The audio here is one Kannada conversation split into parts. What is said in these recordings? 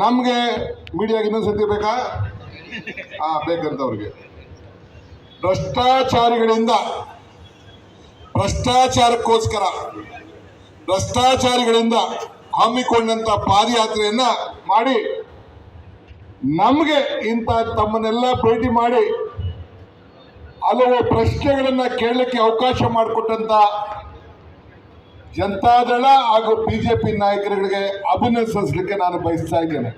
ನಮಗೆ ಮೀಡಿಯಾಗೆ ಇನ್ನೊಂದ್ಸತಿ ಬೇಕಾ? ಹಾ ಬೇಕಂತವ್ರಿಗೆ. ಭ್ರಷ್ಟಾಚಾರಿಗಳಿಂದ, ಭ್ರಷ್ಟಾಚಾರಕ್ಕೋಸ್ಕರ, ಭ್ರಷ್ಟಾಚಾರಿಗಳಿಂದ ಹಮ್ಮಿಕೊಂಡಂತ ಪಾದಯಾತ್ರೆಯನ್ನ ಮಾಡಿ, ನಮಗೆ ಇಂಥ ತಮ್ಮನ್ನೆಲ್ಲ ಭೇಟಿ ಮಾಡಿ, ಹಲವು ಪ್ರಶ್ನೆಗಳನ್ನ ಕೇಳಲಿಕ್ಕೆ ಅವಕಾಶ ಮಾಡಿಕೊಟ್ಟಂತ ಜನತಾದಳ ಹಾಗೂ ಬಿಜೆಪಿ ನಾಯಕರುಗಳಿಗೆ ಅಭಿನಂದಿಸಲಿಕ್ಕೆ ನಾನು ಬಯಸ್ತಾ ಇದ್ದೇನೆ.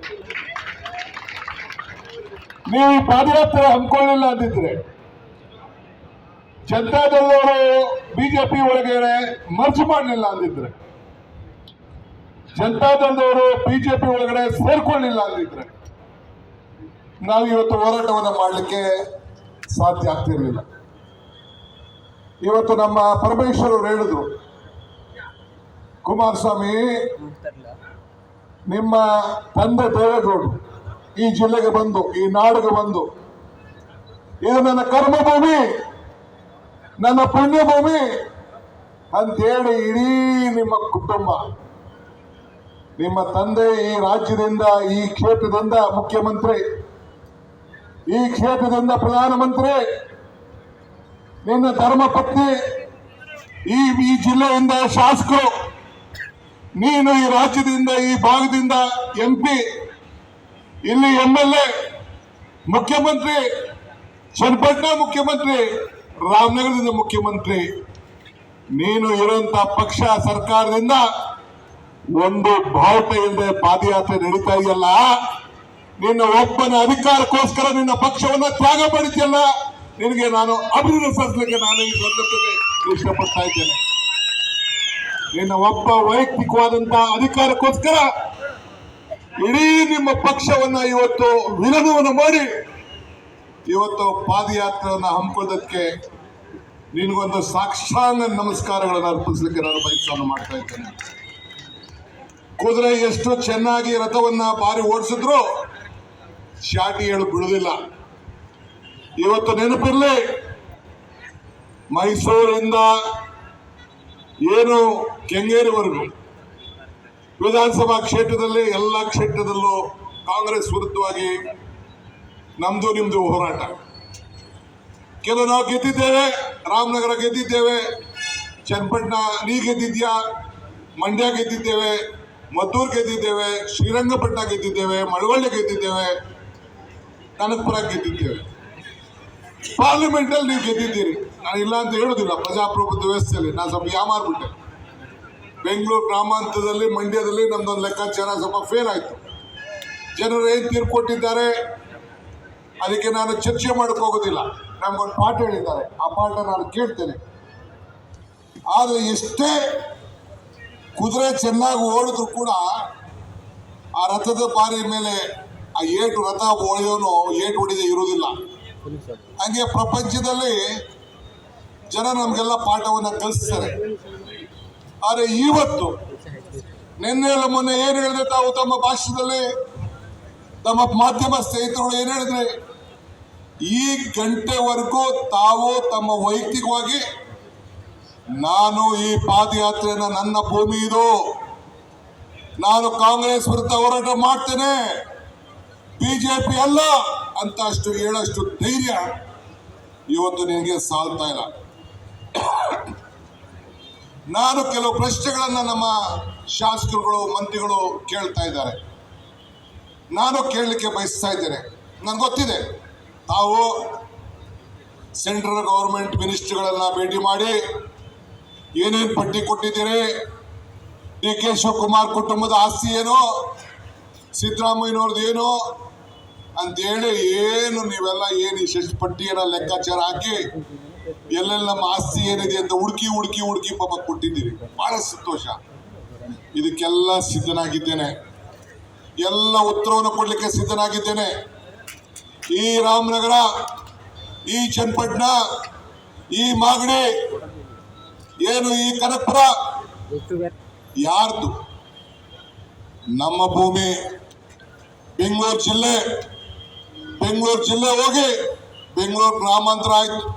ನೀವು ಈ ಪಾದಯಾತ್ರೆ ಹಮ್ಮಿಕೊಳ್ಳಿಲ್ಲ ಅಂದಿದ್ರೆ, ಜನತಾದಳದವರು ಬಿಜೆಪಿ ಒಳಗಡೆ ಮರ್ಜು ಮಾಡಲಿಲ್ಲ ಅಂದಿದ್ರೆ, ಜನತಾದಳದವರು ಬಿಜೆಪಿ ಒಳಗಡೆ ಸೇರ್ಕೊಳ್ಳಿಲ್ಲ ಅಂದಿದ್ರೆ, ನಾವು ಇವತ್ತು ಹೋರಾಟವನ್ನು ಮಾಡಲಿಕ್ಕೆ ಸಾಧ್ಯ ಆಗ್ತಿರ್ಲಿಲ್ಲ. ಇವತ್ತು ನಮ್ಮ ಪರಮೇಶ್ವರ್ ಅವರು ಹೇಳಿದ್ರು ಕುಮಾರಸ್ವಾಮಿ ನಿಮ್ಮ ತಂದೆ ದೇವೇಗೌಡರು ಈ ಜಿಲ್ಲೆಗೆ ಬಂದು ಈ ನಾಡಿಗೆ ಬಂದು ಇದು ನನ್ನ ಕರ್ಮಭೂಮಿ ನನ್ನ ಪುಣ್ಯಭೂಮಿ ಅಂತೇಳಿ ಇಡೀ ನಿಮ್ಮ ಕುಟುಂಬ ನಿಮ್ಮ ತಂದೆ ಈ ರಾಜ್ಯದಿಂದ ಈ ಕ್ಷೇತ್ರದಿಂದ ಮುಖ್ಯಮಂತ್ರಿ ಈ ಕ್ಷೇತ್ರದಿಂದ ಪ್ರಧಾನಮಂತ್ರಿ ನಿನ್ನ ಧರ್ಮಪತ್ನಿ ಈ ಈ ಜಿಲ್ಲೆಯಿಂದ ಶಾಸಕರು ನೀನು ಈ ರಾಜ್ಯದಿಂದ, ಈ ಭಾಗದಿಂದ ಎಂ ಪಿ ಇಲ್ಲಿ ಎಂ ಎಲ್ ಎ ಮುಖ್ಯಮಂತ್ರಿ ಚನ್ನಪಟ್ಟಣ ಮುಖ್ಯಮಂತ್ರಿ, ರಾಮನಗರದಿಂದ ಮುಖ್ಯಮಂತ್ರಿ. ನೀನು ಇರುವಂತ ಪಕ್ಷ ಸರ್ಕಾರದಿಂದ ಒಂದು ಬಾವುಟ ಇಲ್ಲದೆ ಪಾದಯಾತ್ರೆ ನಡೀತಾ ಇದೆಯಲ್ಲ, ನಿನ್ನ ಒಬ್ಬನ ಅಧಿಕಾರಕ್ಕೋಸ್ಕರ ನಿನ್ನ ಪಕ್ಷವನ್ನ ತ್ಯಾಗ ಮಾಡಿದ್ಯಲ್ಲ, ನಿನಗೆ ನಾನು ಅಭಿನಂದಿಸಲಿಕ್ಕೆ ನಾನು ಈ ಸಂದರ್ಭದಲ್ಲಿ ಇಷ್ಟಪಡ್ತಾ ಇದ್ದೇನೆ. ನಿನ್ನ ಒಬ್ಬ ವೈಯಕ್ತಿಕವಾದಂತಹ ಅಧಿಕಾರಕ್ಕೋಸ್ಕರ ಇಡೀ ನಿಮ್ಮ ಪಕ್ಷವನ್ನ ಇವತ್ತು ವಿಲನವನ್ನು ಮಾಡಿ ಇವತ್ತು ಪಾದಯಾತ್ರೆಯನ್ನ ಹಮ್ಮಿಕೊಳ್ಳೋದಕ್ಕೆ ನಿನಗೊಂದು ಸಾಕ್ಷಾಂಗ ನಮಸ್ಕಾರಗಳನ್ನು ಅರ್ಪಿಸಲಿಕ್ಕೆ ನಾನು ಬಯಸನ್ನು ಮಾಡ್ತಾ ಇದ್ದೇನೆ. ಕುದುರೆ ಎಷ್ಟು ಚೆನ್ನಾಗಿ ರಥವನ್ನ ಬಾರಿ ಓಡಿಸಿದ್ರು ಶಾಟಿ ಹೇಳು ಬಿಡುವುದಿಲ್ಲ ಇವತ್ತು ನೆನಪಿರಲಿ ಮೈಸೂರಿಂದ ಏನು ಕೆಂಗೇರಿವರೆಗೂ ವಿಧಾನಸಭಾ ಕ್ಷೇತ್ರದಲ್ಲಿ ಎಲ್ಲ ಕ್ಷೇತ್ರದಲ್ಲೂ ಕಾಂಗ್ರೆಸ್ ವಿರುದ್ಧವಾಗಿ ನಮ್ದು ನಿಮ್ಮದು ಹೋರಾಟ. ಕೆಲವು ನಾವು ಗೆದ್ದಿದ್ದೇವೆ, ರಾಮನಗರ ಗೆದ್ದಿದ್ದೇವೆ, ಚನ್ನಪಟ್ಟಣ, ನೀ ಗೆದ್ದಿದ್ಯಾ, ಮಂಡ್ಯ ಗೆದ್ದಿದ್ದೇವೆ, ಮದ್ದೂರು ಗೆದ್ದಿದ್ದೇವೆ, ಶ್ರೀರಂಗಪಟ್ಟಣ ಗೆದ್ದಿದ್ದೇವೆ, ಮಳವಳ್ಳಿ ಗೆದ್ದಿದ್ದೇವೆ, ಕನಕಪುರ ಗೆದ್ದಿದ್ದೇವೆ. ಪಾರ್ಲಿಮೆಂಟ್ ಅಲ್ಲಿ ನೀವು ಗೆದ್ದಿದ್ದೀರಿ. ನಾನು ಇಲ್ಲ ಅಂತ ಹೇಳುದಿಲ್ಲ. ಪ್ರಜಾಪ್ರಭುತ್ವ ವ್ಯವಸ್ಥೆಯಲ್ಲಿ. ನಾನು ಸ್ವಲ್ಪ ಯಾಮಾರ್ಬಿಟ್ಟೆ ಬೆಂಗಳೂರು ಗ್ರಾಮಾಂತರದಲ್ಲಿ, ಮಂಡ್ಯದಲ್ಲಿ ನಮ್ದೊಂದು ಲೆಕ್ಕಾಚಾರ ಸ್ವಲ್ಪ ಫೇಲ್ ಆಯ್ತು. ಜನರು ಏನ್ ತೀರ್ಪು ಕೊಟ್ಟಿದ್ದಾರೆ? ಅದಕ್ಕೆ ನಾನು ಚರ್ಚೆ ಮಾಡಕ್ ಹೋಗೋದಿಲ್ಲ. ನಮ್ಗೊಂದು ಪಾಠ ಹೇಳಿದ್ದಾರೆ. ಆ ಪಾಠ ನಾನು ಕೇಳ್ತೇನೆ. ಆದರೆ ಎಷ್ಟೇ ಕುದುರೆ ಚೆನ್ನಾಗಿ ಓಡಿದ್ರು ಕೂಡ ಆ ರಥದ ಬಾರಿ ಮೇಲೆ ಆ ಏಟು ರಥ ಓಡಿಯೋನು ಏಟು ಹೊಡಿದೆ ಇರುವುದಿಲ್ಲ. ಹಂಗೆ ಪ್ರಪಂಚದಲ್ಲಿ ಜನ ನಮಗೆಲ್ಲ ಪಾಠವನ್ನು ಕಲಿಸ್ತಾರೆ. ಆದರೆ ಇವತ್ತು ನಿನ್ನೆ ಮೊನ್ನೆ ಏನು ಹೇಳಿದ್ರೆ ತಾವು ತಮ್ಮ ಭಾಷಣದಲ್ಲಿ, ತಮ್ಮ ಮಾಧ್ಯಮ ಸ್ನೇಹಿತರು ಏನು ಹೇಳಿದ್ರೆ, ಈ ಗಂಟೆವರೆಗೂ ತಾವು ತಮ್ಮ ವೈಯಕ್ತಿಕವಾಗಿ, ನಾನು ಈ ಪಾದಯಾತ್ರೆನ ನನ್ನ ಭೂಮಿ ಇದು. ನಾನು ಕಾಂಗ್ರೆಸ್ ವಿರುದ್ಧ ಹೋರಾಟ ಮಾಡ್ತೇನೆ. ಬಿಜೆಪಿ ಅಲ್ಲ. ಅಂತ ಅಷ್ಟು ಹೇಳಷ್ಟು ಧೈರ್ಯ ಇವತ್ತು ನಿನಗೆ ಸಾಲ್ತಾ ಇಲ್ಲ. ನಾನು ಕೆಲವು ಪ್ರಶ್ನೆಗಳನ್ನು ನಮ್ಮ ಶಾಸಕರುಗಳು, ಮಂತ್ರಿಗಳು ಕೇಳ್ತಾ ಇದ್ದಾರೆ. ನಾನು ಕೇಳಲಿಕ್ಕೆ ಬಯಸ್ತಾ ಇದ್ದೇನೆ. ನನಗೆ ಗೊತ್ತಿದೆ. ತಾವು ಸೆಂಟ್ರಲ್ ಗೌರ್ಮೆಂಟ್ ಮಿನಿಸ್ಟ್ರಿಗಳನ್ನ ಭೇಟಿ ಮಾಡಿ ಏನೇನು ಪಟ್ಟಿ ಕೊಟ್ಟಿದ್ದೀರಿ? ಡಿ ಕೆ ಶಿವಕುಮಾರ್ ಕುಟುಂಬದ ಆಸ್ತಿ ಏನು? ಸಿದ್ದರಾಮಯ್ಯನವ್ರದ್ದು ಏನು? ಅಂತೇಳಿ ಏನು ನೀವೆಲ್ಲ ಏನು ಇಷ್ಟು ಪಟ್ಟಿಯನ್ನ ಲೆಕ್ಕಾಚಾರ ಹಾಕಿ ಎಲ್ಲೆಲ್ಲ ನಮ್ಮ ಆಸ್ತಿ ಏನಿದೆ ಅಂತ ಹುಡುಕಿ ಹುಡುಕಿ ಹುಡುಕಿ ಪಾಪ ಕೊಟ್ಟಿದ್ದೀರಿ. ಬಹಳ ಸಂತೋಷ. ಇದಕ್ಕೆಲ್ಲ ಸಿದ್ಧನಾಗಿದ್ದೇನೆ. ಎಲ್ಲ ಉತ್ತರವನ್ನು ಕೊಡ್ಲಿಕ್ಕೆ ಸಿದ್ಧನಾಗಿದ್ದೇನೆ. ಈ ರಾಮನಗರ, ಈ ಚನ್ನಪಟ್ಟಣ, ಈ ಮಾಗಡಿ, ಏನು ಈ ಕನಕಪುರ, ಯಾರ್ದು? ನಮ್ಮ ಭೂಮಿ, ಬೆಂಗಳೂರು ಜಿಲ್ಲೆ. ಬೆಂಗಳೂರು ಜಿಲ್ಲೆ ಹೋಗಿ, ಬೆಂಗಳೂರು ಗ್ರಾಮಾಂತರ ಆಯ್ತು.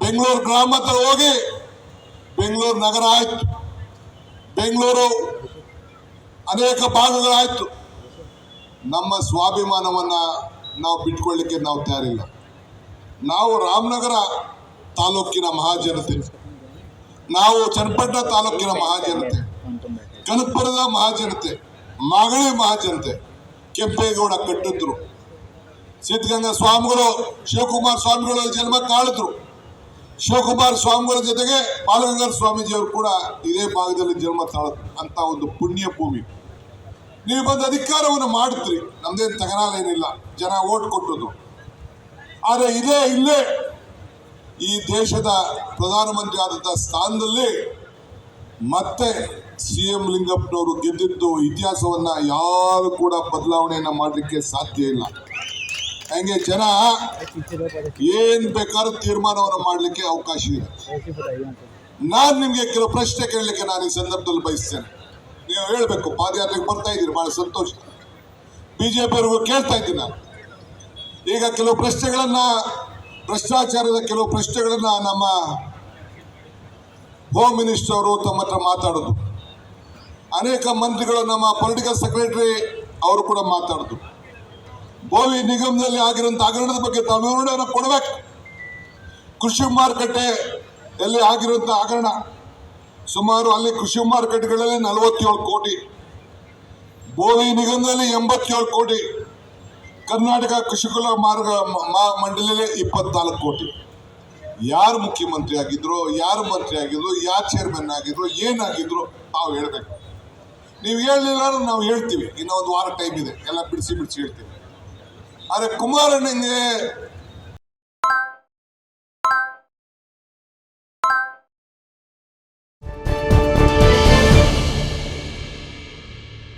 ಬೆಂಗಳೂರು ಗ್ರಾಮಾಂತರ ಹೋಗಿ, ಬೆಂಗಳೂರು ನಗರ ಆಯ್ತು. ಬೆಂಗಳೂರು ಅನೇಕ ಭಾಗಗಳಾಯ್ತು. ನಮ್ಮ ಸ್ವಾಭಿಮಾನವನ್ನ ನಾವು ಬಿಟ್ಕೊಳ್ಳಿಕ್ಕೆ ನಾವು ತಯಾರಿಲ್ಲ. ನಾವು ರಾಮನಗರ ತಾಲೂಕಿನ ಮಹಾಜನತೆ. ನಾವು ಚನ್ನಪಟ್ಟಣ ತಾಲೂಕಿನ ಮಹಾಜನತೆ. ಕನಕಪುರದ ಮಹಾಜನತೆ. ಮಾಗಳಿ ಮಹಾಜನತೆ. ಕೆಂಪೇಗೌಡ ಕಟ್ಟಿದ್ರು. ಸಿದ್ಧಗಂಗಾ ಸ್ವಾಮಿಗಳು, ಶಿವಕುಮಾರ ಸ್ವಾಮಿಗಳು ಜನ್ಮ ತಾಳಿದ್ರು. ಶಿವಕುಮಾರ ಸ್ವಾಮಿಗಳ ಜೊತೆಗೆ ಬಾಲಗಂಗಾಧರ ಸ್ವಾಮೀಜಿಯವರು ಕೂಡ ಇದೇ ಭಾಗದಲ್ಲಿ ಜನ್ಮ ತಾಳ ಅಂತ ಒಂದು ಪುಣ್ಯ ಭೂಮಿ. ನೀವು ಬಂದು ಅಧಿಕಾರವನ್ನು ಮಾಡಿದ್ರಿ. ನಮ್ದೇನು ತಗನಾಲೇನಿಲ್ಲ ಜನ ಓಟ್ ಕೊಟ್ಟದ್ದು. ಆದರೆ ಇದೇ ಇಲ್ಲೇ ಈ ದೇಶದ ಪ್ರಧಾನಮಂತ್ರಿ ಆದಂಥ ಸ್ಥಾನದಲ್ಲಿ ಮತ್ತೆ ಸಿ ಎಂ ಲಿಂಗಪ್ಪನವರು ಗೆದ್ದಿದ್ದು ಇತಿಹಾಸವನ್ನ ಯಾರು ಕೂಡ ಬದಲಾವಣೆಯನ್ನ ಮಾಡಲಿಕ್ಕೆ ಸಾಧ್ಯ ಇಲ್ಲ. ಹಂಗೆ ಜನ ಏನ್ ಬೇಕಾದ್ರೂ ತೀರ್ಮಾನವನ್ನು ಮಾಡಲಿಕ್ಕೆ ಅವಕಾಶ ಇದೆ. ನಾನು ನಿಮಗೆ ಕೆಲವು ಪ್ರಶ್ನೆ ಕೇಳಲಿಕ್ಕೆ ನಾನು ಈ ಸಂದರ್ಭದಲ್ಲಿ ಬಯಸ್ತೇನೆ. ನೀವು ಹೇಳಬೇಕು, ಪಾದಯಾತ್ರೆಗೆ ಬರ್ತಾ ಇದ್ದೀರಿ, ಬಹಳ ಸಂತೋಷ. ಬಿಜೆಪಿಯವರಿಗೂ ಕೇಳ್ತಾ ಇದ್ದೀನಿ ನಾನು. ಈಗ ಕೆಲವು ಪ್ರಶ್ನೆಗಳನ್ನ, ಭ್ರಷ್ಟಾಚಾರದ ಕೆಲವು ಪ್ರಶ್ನೆಗಳನ್ನ ನಮ್ಮ ಹೋಮ್ ಮಿನಿಸ್ಟರ್ ಅವರು ತಮ್ಮ ಹತ್ರ ಮಾತಾಡೋದು. ಅನೇಕ ಮಂತ್ರಿಗಳು ನಮ್ಮ ಪೊಲಿಟಿಕಲ್ ಸೆಕ್ರೆಟರಿ ಅವರು ಕೂಡ ಮಾತಾಡೋದು. ಬೋವಿ ನಿಗಮದಲ್ಲಿ ಆಗಿರುವಂತಹ ಹಗರಣದ ಬಗ್ಗೆ ತಾವು ವಿವರಣೆಯನ್ನು ಕೊಡಬೇಕು. ಕೃಷಿ ಮಾರುಕಟ್ಟೆ ಆಗಿರುವಂಥ ಹಗರಣ ಸುಮಾರು ಅಲ್ಲಿ ಕೃಷಿ ಮಾರುಕಟ್ಟೆಗಳಲ್ಲಿ ನಲವತ್ತೇಳು ಕೋಟಿ, ಭೋವಿ ನಿಗಮದಲ್ಲಿ ಎಂಬತ್ತೇಳು ಕೋಟಿ, ಕರ್ನಾಟಕ ಕೃಷಿಕುಲ ಮಾರ್ಗ ಮ- ಮಂಡಳಿಯಲ್ಲಿ ಇಪ್ಪತ್ನಾಲ್ಕು ಕೋಟಿ. ಯಾರು ಮುಖ್ಯಮಂತ್ರಿ ಆಗಿದ್ರು, ಯಾರು ಮಂತ್ರಿ ಆಗಿದ್ರು, ಯಾರು ಚೇರ್ಮನ್ ಆಗಿದ್ರು ಏನಾಗಿದ್ರು ತಾವು ಹೇಳ್ಬೇಕು. ನೀವು ಹೇಳಲಿಲ್ಲ ಅಂದ್ರೆ ನಾವು ಹೇಳ್ತೀವಿ ಇನ್ನೊಂದು ವಾರ ಟೈಮ್ ಇದೆ, ಎಲ್ಲ ಬಿಡಿಸಿ ಬಿಡಿಸಿ ಹೇಳ್ತೀವಿ. ಆದರೆ ಕುಮಾರಣ್ಣಂಗೆ